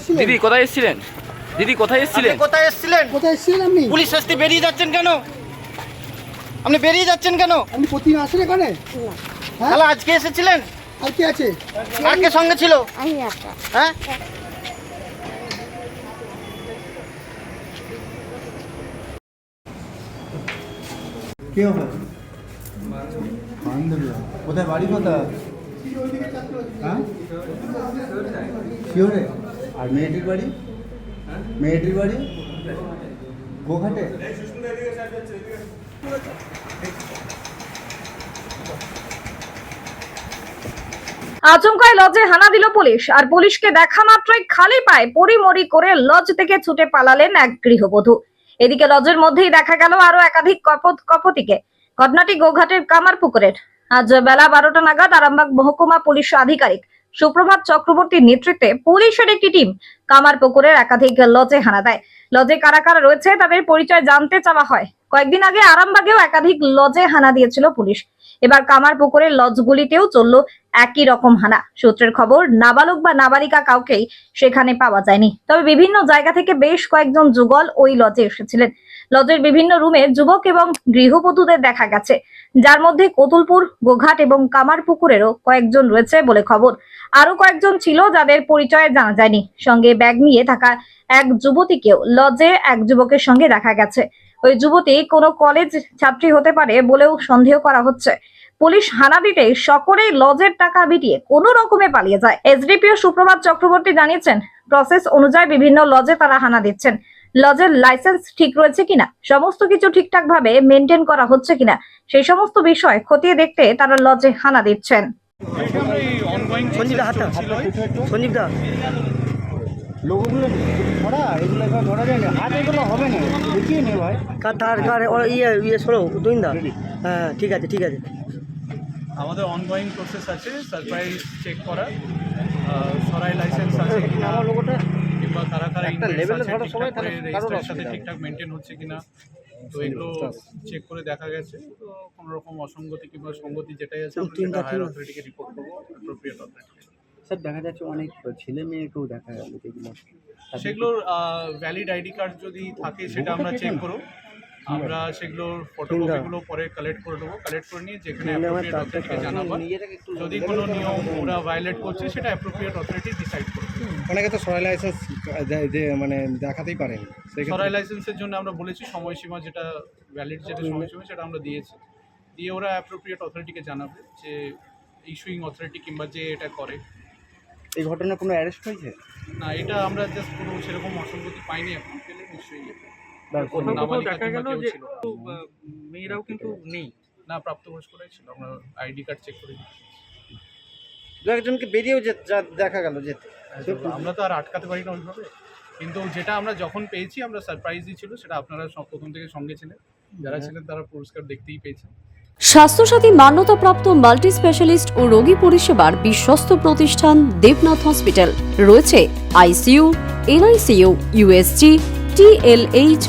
এসেছিলেন? দিদি কোথায় এসেছিলেন? দিদি কোথায় এসেছিলেন? আপনি কোথায় এসেছিলেন? কোথায় এসেছিলেন আপনি? পুলিশ আসতে বেরিয়ে যাচ্ছেন কেন? আপনি বেরিয়ে যাচ্ছেন কেন? আপনি প্রতিদিন আসেন এখানে? হ্যাঁ? তাহলে আজকে এসেছিলেন? আর কি আছে? আর কে সঙ্গে ছিল? আমি একটা। হ্যাঁ? কে হবে? আলহামদুলিল্লাহ কোথায়? বাড়ি কোথায়? হ্যাঁ? শিওরে? আর মেয়েটির বাড়ি? মেয়েটির বাড়ি? গোঘাটে? আচমকায় লজে হানা দিল পুলিশ, আর পুলিশকে দেখা মাত্রই খালি পায়ে পরিমরি করে লজ থেকে ছুটে পালালেন এক গৃহবধূ। এদিকে লজের মধ্যেই দেখা গেল আরও একাধিক কপত কপতিকে। ঘটনাটি গোঘাটের কামারপুকুরের। আজ বেলা বারোটা নাগাদ আরামবাগ মহকুমা পুলিশ আধিকারিক সুপ্রভাত চক্রবর্তীর নেতৃত্বে পুলিশের একটি টিম কামারপুকুরের একাধিক লজে হানা দেয়। লজে কারা কারা রয়েছে তাদের পরিচয় জানতে চাওয়া হয়। কয়েকদিন আগে আরামবাগেও একাধিক লজে হানা দিয়েছিল পুলিশ। এবার কামার কামারপুকুরের লজগুলিতেও চলল একই রকম হানা। সূত্রের খবর, নাবালক বা নাবালিকা কাউকেই সেখানে পাওয়া যায়নি। তবে বিভিন্ন জায়গা থেকে বেশ কয়েকজন যুগল ওই লজে এসেছিলেন। লজের বিভিন্ন রুমে যুবক এবং গৃহবধূদের দেখা গেছে। যার মধ্যে কতুলপুর, গোঘাট এবং কামারপুকুরেরও কয়েকজন রয়েছে বলে খবর। আরও কয়েকজন ছিল যাদের পরিচয় জানা যায়নি। সঙ্গে ব্যাগ নিয়ে থাকা এক যুবতীকেও লজে এক যুবকের সঙ্গে দেখা গেছে। ওই যুবতী কোনো কলেজ ছাত্রী হতে পারে বলেও সন্দেহ করা হচ্ছে। পুলিশ হানা দিতে সকলেই লজের টাকা বিটিয়ে কোনো রকমে পালিয়ে যায়। এসডিপিও সুপ্রভাত চক্রবর্তী জানিয়েছেন প্রসেস অনুযায়ী বিভিন্ন লজে তারা হানা দিচ্ছেন। লজের লাইসেন্স ঠিক রয়েছে কিনা, সমস্ত কিছু ঠিকঠাক ভাবে মেনটেন করা হচ্ছে কিনা, সেই সমস্ত বিষয় খতিয়ে দেখতে তারা লজে হানা দিচ্ছেন। সঞ্জীব দা হাতটা সঞ্জীব দা লোকগুলো ধরা এগুলো এবার ধরা যায় না। হাত এগুলো হবে না। দেখিয়ে নে ভাই। কার তার কার ইয়ে ইয়ে সরো দুইন্দা হ্যাঁ ঠিক আছে ঠিক আছে। আমাদের অনগোয়িং প্রসেস আছে সারপ্রাইজ চেক করা। সরাই লাইসেন্স আছে কিনা কিংবা কারা কারা রেজিস্ট্রারের সাথে ঠিকঠাক মেনটেন হচ্ছে কিনা। তো এগুলো চেক করে দেখা গেছে। তো কোনো রকম অসঙ্গতি কিংবা সঙ্গতি যেটাই আছে আমরা হায়ার অথরিটিকে রিপোর্ট করব অ্যাপ্রোপ্রিয়েট অথরিটিকে স্যার দেখা যাচ্ছে অনেক ছেলে মেয়েকেও দেখা গেল যেগুলো। সেগুলোর ভ্যালিড আইডি কার্ড যদি থাকে সেটা আমরা চেক করব আমরা সেগুলোর ফটোকপিগুলো পরে কালেক্ট করে দেবো। কালেক্ট করে নিয়ে যেখানে অ্যাপ্রোপ্রিয়েট অথরিটিকে জানাব। যদি কোনো নিয়ম ওরা ভায়োলেট করছে সেটা অ্যাপ্রোপ্রিয়েট অথরিটি ডিসাইড করবে। অনেকে তো সরাই লাইসেন্স যে মানে দেখাতেই পারেন। সরাই লাইসেন্সের জন্য আমরা বলেছি সময়সীমা যেটা ভ্যালিড যেটা সময়সীমা সেটা আমরা দিয়েছি। দিয়ে ওরা অ্যাপ্রোপ্রিয়েট অথরিটিকে জানাবে যে ইস্যুইং অথরিটি কিংবা যে এটা করে। এই ঘটনায় কোনো অ্যারেস্ট হয়েছে? না এটা আমরা জাস্ট কোনো সেরকম অসঙ্গতি পাইনি এখন। পেলে নিশ্চয়ই কোথাও কোথাও নাবালিকা দেখা গেল যে ছিল। একটু, আহ, মেয়েরাও কিন্তু নেই। না প্রাপ্তবয়স্করাই ছিল। আমরা আইডি কার্ড চেক করে। দু একজনকে বেরিয়েও যা- দেখা গেল যেতে আমরা তো আর আটকাতে পারি না ওইভাবে। কিন্তু যেটা আমরা যখন পেয়েছি আমরা সারপ্রাইজই ছিল সেটা আপনারা প্রথম থেকে সঙ্গে ছিলেন। যারা ছিলেন তারা পুরস্কার দেখতেই পেয়েছেন। স্বাস্থ্যসাথী মান্যতাপ্রাপ্ত মাল্টি স্পেশালিস্ট ও রোগী পরিষেবার বিশ্বস্ত প্রতিষ্ঠান দেবনাথ হসপিটাল। রয়েছে ICU NICU USG TLH